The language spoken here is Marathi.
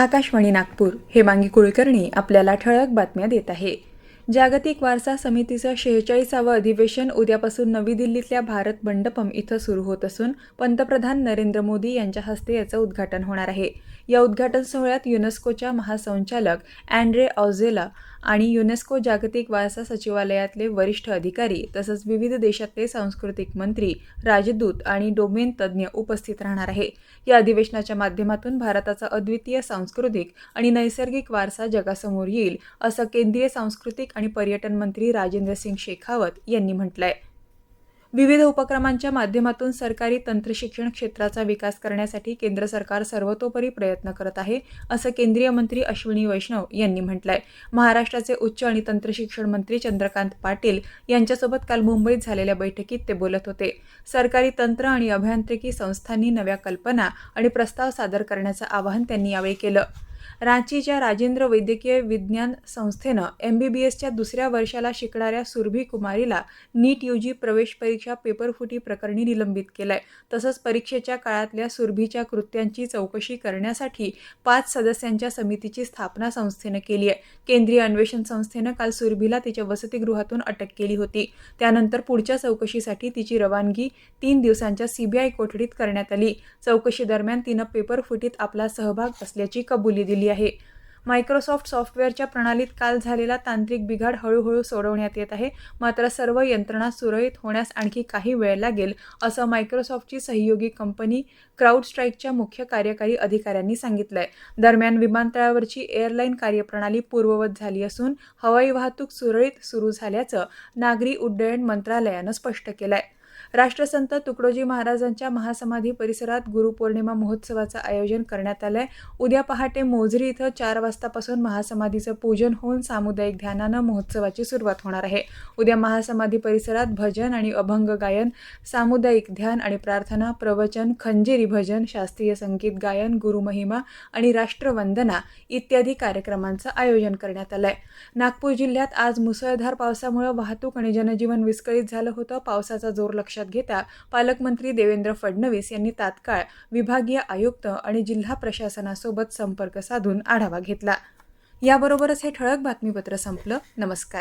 आकाशवाणी नागपूर हेमांगी कुलकर्णी आपल्याला ठळक बातम्या देत आहे. जागतिक वारसा समितीचं शेहेचाळीसावं अधिवेशन उद्यापासून नवी दिल्लीतल्या भारत मंडपम इथं सुरू होत असून पंतप्रधान नरेंद्र मोदी यांच्या हस्ते याचं उद्घाटन होणार आहे. या उद्घाटन सोहळ्यात युनेस्कोच्या महासंचालक अँड्रे ऑझेला आणि युनेस्को जागतिक वारसा सचिवालयातले वरिष्ठ अधिकारी तसंच विविध देशातले सांस्कृतिक मंत्री राजदूत आणि डोमेन तज्ज्ञ उपस्थित राहणार आहे. या अधिवेशनाच्या माध्यमातून भारताचा अद्वितीय सांस्कृतिक आणि नैसर्गिक वारसा जगासमोर येईल असं केंद्रीय सांस्कृतिक आणि पर्यटन मंत्री राजेंद्र सिंग शेखावत यांनी म्हटलं आहे विविध उपक्रमांच्या माध्यमातून सरकारी तंत्रशिक्षण क्षेत्राचा विकास करण्यासाठी केंद्र सरकार सर्वतोपरी प्रयत्न करत आहे असं केंद्रीय मंत्री अश्विनी वैष्णव यांनी म्हटलंय. महाराष्ट्राचे उच्च आणि तंत्रशिक्षण मंत्री चंद्रकांत पाटील यांच्यासोबत काल मुंबईत झालेल्या बैठकीत ते बोलत होते. सरकारी तंत्र आणि अभियांत्रिकी संस्थांनी नव्या कल्पना आणि प्रस्ताव सादर करण्याचं आवाहन त्यांनी यावेळी केलं. रांचीच्या राजेंद्र वैद्यकीय विज्ञान संस्थेनं एम बी बी एसच्या दुसऱ्या वर्षाला शिकणाऱ्या सुरभी कुमारीला नीट यू जी प्रवेश परीक्षा पेपरफुटी प्रकरणी निलंबित केलंय. तसंच परीक्षेच्या काळातल्या सुरभीच्या कृत्यांची चौकशी करण्यासाठी पाच सदस्यांच्या समितीची स्थापना संस्थेनं केली आहे. केंद्रीय अन्वेषण संस्थेनं काल सुरभीला तिच्या वसतिगृहातून अटक केली होती. त्यानंतर पुढच्या चौकशीसाठी तिची रवानगी तीन दिवसांच्या सीबीआय कोठडीत करण्यात आली. चौकशी दरम्यान तिनं पेपरफुटीत आपला सहभाग असल्याची कबुली दिली. आहे. मायक्रोसॉफ्ट सॉफ्टवेअरच्या प्रणालीत काल झालेला तांत्रिक बिघाड हळूहळू सोडवण्यात येत आहे. मात्र सर्व यंत्रणा सुरळीत होण्यास आणखी काही वेळ लागेल असं मायक्रोसॉफ्टची सहयोगी कंपनी क्राऊड स्ट्राईकच्या मुख्य कार्यकारी अधिकाऱ्यांनी सांगितलंय. दरम्यान विमानतळावरची एअरलाईन कार्यप्रणाली पूर्ववत झाली असून हवाई वाहतूक सुरळीत सुरू झाल्याचं नागरी उड्डयन मंत्रालयानं स्पष्ट केलंय. राष्ट्रसंत तुकडोजी महाराजांच्या महासमाधी परिसरात गुरुपौर्णिमा महोत्सवाचं आयोजन करण्यात आलंय. उद्या पहाटे मोझरी इथं चार वाजतापासून महासमाधीचं पूजन होऊन सामुदायिक ध्यानानं महोत्सवाची सुरुवात होणार आहे. उद्या महासमाधी परिसरात भजन आणि अभंग गायन सामुदायिक ध्यान आणि प्रार्थना प्रवचन खंजेरी भजन शास्त्रीय संगीत गायन गुरुमहिमा आणि राष्ट्रवंदना इत्यादी कार्यक्रमांचं आयोजन करण्यात आलंय. नागपूर जिल्ह्यात आज मुसळधार पावसामुळे वाहतूक आणि जनजीवन विस्कळीत झालं होतं. पावसाचा जोर लक्षात घेता पालकमंत्री देवेंद्र फडणवीस यांनी तात्काळ विभागीय आयुक्त आणि जिल्हा प्रशासनासोबत संपर्क साधून आढावा घेतला. याबरोबरच हे ठळक बातमीपत्र संपलं. नमस्कार.